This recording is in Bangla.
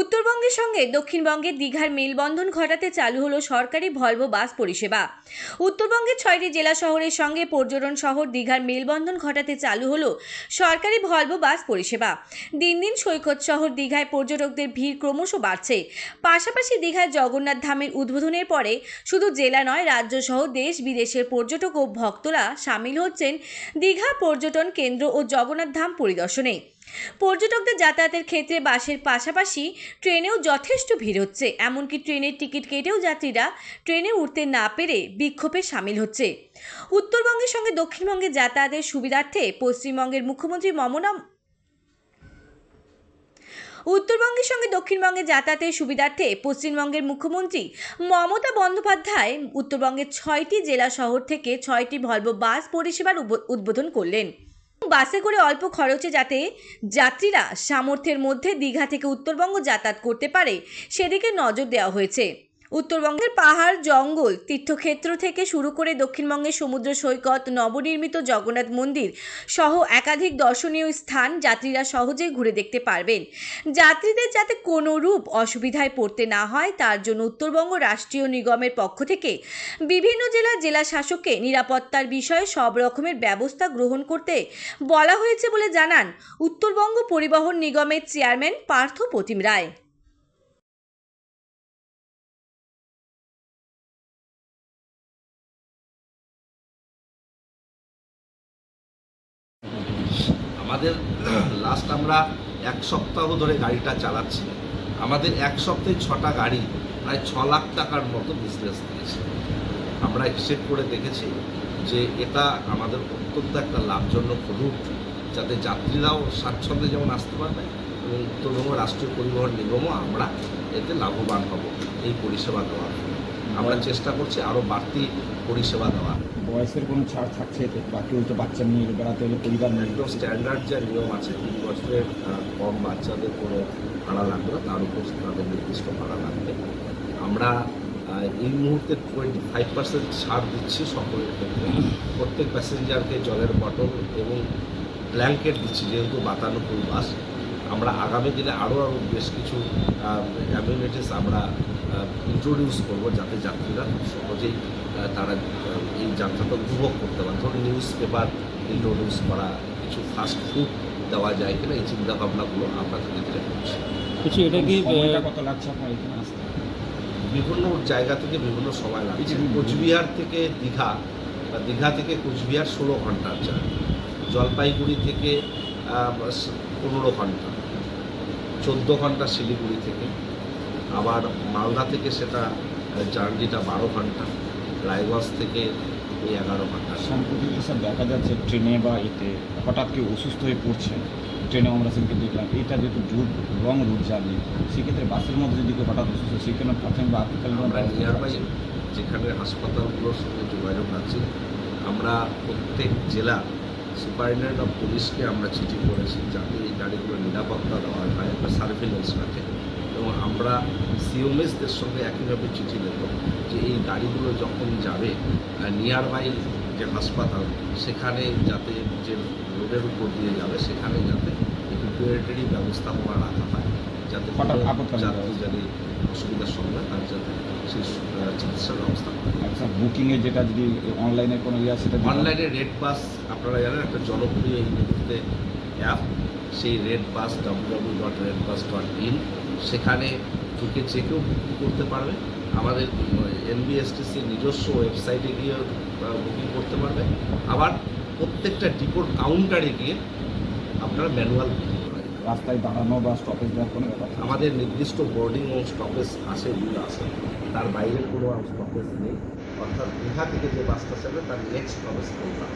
উত্তরবঙ্গের সঙ্গে দক্ষিণবঙ্গে দীঘার মেলবন্ধন ঘটাতে চালু হলো সরকারি ভলভো বাস পরিষেবা। উত্তরবঙ্গের ছয়টি জেলা শহরের সঙ্গে পর্যটন শহর দীঘার মেলবন্ধন ঘটাতে চালু হলো সরকারি ভলভো বাস পরিষেবা। দিন দিন সৈকত শহর দীঘায় পর্যটকদের ভিড় ক্রমশ বাড়ছে। পাশাপাশি দীঘার জগন্নাথ ধামের উদ্বোধনের পরে শুধু জেলা নয়, রাজ্য সহ দেশ বিদেশের পর্যটক ও ভক্তরা সামিল হচ্ছেন দীঘা পর্যটন কেন্দ্র ও জগন্নাথ ধাম পরিদর্শনে। পর্যটকদের যাতায়াতের ক্ষেত্রে বাসের পাশাপাশি ট্রেনেও যথেষ্ট ভিড় হচ্ছে। এমনকি ট্রেনের টিকিট কেটেও যাত্রীরা ট্রেনে উঠতে না পেরে বিক্ষোভে সামিল হচ্ছে। উত্তরবঙ্গের সঙ্গে দক্ষিণবঙ্গে যাতায়াতের সুবিধার্থে পশ্চিমবঙ্গের মুখ্যমন্ত্রী মমনা উত্তরবঙ্গের সঙ্গে দক্ষিণবঙ্গে যাতায়াতের সুবিধার্থে পশ্চিমবঙ্গের মুখ্যমন্ত্রী মমতা বন্দ্যোপাধ্যায় উত্তরবঙ্গের ছয়টি জেলা শহর থেকে ছয়টি ভলভো বাস পরিষেবার উদ্বোধন করলেন। বাসে করে অল্প খরচে যাতে যাত্রীরা সামর্থ্যের মধ্যে দীঘা থেকে উত্তরবঙ্গ যাতায়াত করতে পারে, সেদিকে নজর দেওয়া হয়েছে। উত্তরবঙ্গের পাহাড়, জঙ্গল, তীর্থক্ষেত্র থেকে শুরু করে দক্ষিণবঙ্গের সমুদ্র সৈকত, নবনির্মিত জগন্নাথ মন্দির সহ একাধিক দর্শনীয় স্থান যাত্রীরা সহজেই ঘুরে দেখতে পারবেন। যাত্রীদের যাতে কোনো রূপ অসুবিধায় পড়তে না হয়, তার জন্য উত্তরবঙ্গ রাষ্ট্রীয় নিগমের পক্ষ থেকে বিভিন্ন জেলার জেলা শাসককে নিরাপত্তার বিষয়ে সব রকমের ব্যবস্থা গ্রহণ করতে বলা হয়েছে বলে জানান উত্তরবঙ্গ পরিবহন নিগমের চেয়ারম্যান পার্থ প্রতিম রায়। আমাদের লাস্ট আমরা এক সপ্তাহ ধরে গাড়িটা চালাচ্ছি। আমাদের এক সপ্তাহে ছটা গাড়ি প্রায় ছ লাখ টাকার মতো বিজনেস দিয়েছে। আমরা হিসেব করে দেখেছি যে এটা আমাদের অত্যন্ত একটা লাভজনক রুট যাতে যাত্রীরাও স্বাচ্ছন্দ্যে যেমন আসতে পারবে এবং উত্তরবঙ্গ রাষ্ট্রীয় পরিবহন নিগমও আমরা এতে লাভবান হব এই পরিষেবা দেওয়ার আমরা চেষ্টা করছি আরও বাড়তি পরিষেবা দেওয়ার। বয়সের কোনো ছাড় থাকছে এতে বা কেউ তো বাচ্চা নিয়ে বেড়াতে হলে পরিবার নিয়ে? একদম স্ট্যান্ডার্ড যে নিয়ম আছে, তিন বছরের কম বাচ্চাদের কোনো ভাড়া লাগবে না, তার উপর তাদের নির্দিষ্ট ভাড়া লাগবে। আমরা এই মুহূর্তে টোয়েন্টি ফাইভ পার্সেন্ট ছাড় দিচ্ছি সকলের ক্ষেত্রে। প্রত্যেক প্যাসেঞ্জারকে জলের বটল এবং ব্ল্যাঙ্কেট দিচ্ছি, যেহেতু বাতানুকূল বাস আমরা আগামী দিনে আরও আরও বেশ কিছু অ্যামিউনিটিস আমরা ইন্ট্রোডিউস করব যাতে যাত্রীরা সহজেই তারা এই যাত্রাটা উপভোগ করতে পারে। ধরুন নিউজ পেপার ইন্ট্রোডিউস করা কিছু ফাস্ট ফুড দেওয়া যায় কিনা এই চিন্তা ভাবনাগুলো আমরা ধীরে ধীরে করছি। এটা কি সময়টা কত লাগছে আপনার এখানে আসতে? বিভিন্ন জায়গা থেকে বিভিন্ন সময় লাগছে। কোচবিহার থেকে দীঘা বা দীঘা থেকে কোচবিহার ষোলো ঘণ্টার জার্নি। জলপাইগুড়ি থেকে পনেরো ঘণ্টা। চোদ্দ ঘণ্টা শিলিগুড়ি থেকে। আবার মালদা থেকে সেটা জার্নিটা বারো ঘণ্টা রায়গঞ্জ থেকে ওই এগারো ঘণ্টা সম্প্রতি সব দেখা যাচ্ছে ট্রেনে বা এতে হঠাৎ কেউ অসুস্থ হয়ে পড়ছে। ট্রেনে আমরা সেদিকে দেখলাম এটা যেহেতু রুট রং রুট জার্নি সেক্ষেত্রে বাসের মধ্যে যদি কেউ হঠাৎ অসুস্থ সেখানে প্রাথমিক বা আপাতকালীন আমরা ব্যবস্থা নিয়ার বাই আছে। যেখানে হাসপাতালগুলোর সঙ্গে যোগাযোগ রাখছি আমরা প্রত্যেক জেলা সুপারিনটেন্ডেন্ট অফ পুলিশকে আমরা চিঠি করেছি যাতে এই গাড়িগুলো নিরাপত্তা দেওয়া হয় একটা সার্ভিলেন্স রাখে এবং আমরা সিওমএসদের সঙ্গে একইভাবে চিঠি দেব যে এই গাড়িগুলো যখন যাবে নিয়ার বাই যে হাসপাতাল সেখানে যাতে যে রোডের উপর দিয়ে যাবে সেখানে যাতে রিকুয়ারেটরি ব্যবস্থাপনা রাখা হয় যাতে যাত্রী যদি অসুবিধার সঙ্গে তার যাতে সেই আহ, চিকিৎসার ব্যবস্থা আচ্ছা বুকিংয়ে যেটা যদি অনলাইনে কোনো ইয়ে সেটা অনলাইনে রেড বাস আপনারা জানেন একটা জনপ্রিয় এই মুহূর্তে অ্যাপ সেই red bus W W dot red bus dot in সেখানে ঢুকে চেকেও বুকিং করতে পারবে। আমাদের এনবিএসটিসি নিজস্ব ওয়েবসাইটে গিয়ে বুকিং করতে পারবে। আবার প্রত্যেকটা ডিপোর কাউন্টারে গিয়ে আপনারা ম্যানুয়াল বুকিং রাস্তায় দাঁড়ানো বা স্টপেজ দেওয়ার কোনো ব্যাপার আমাদের নির্দিষ্ট বোর্ডিং ও স্টপেজ আছে রুল আছে। তার বাইরে কোনো স্টপেজ নেই। অর্থাৎ দীঘা থেকে যে বাসটা চাবে তার নেক্সট স্টপেজ কোনটা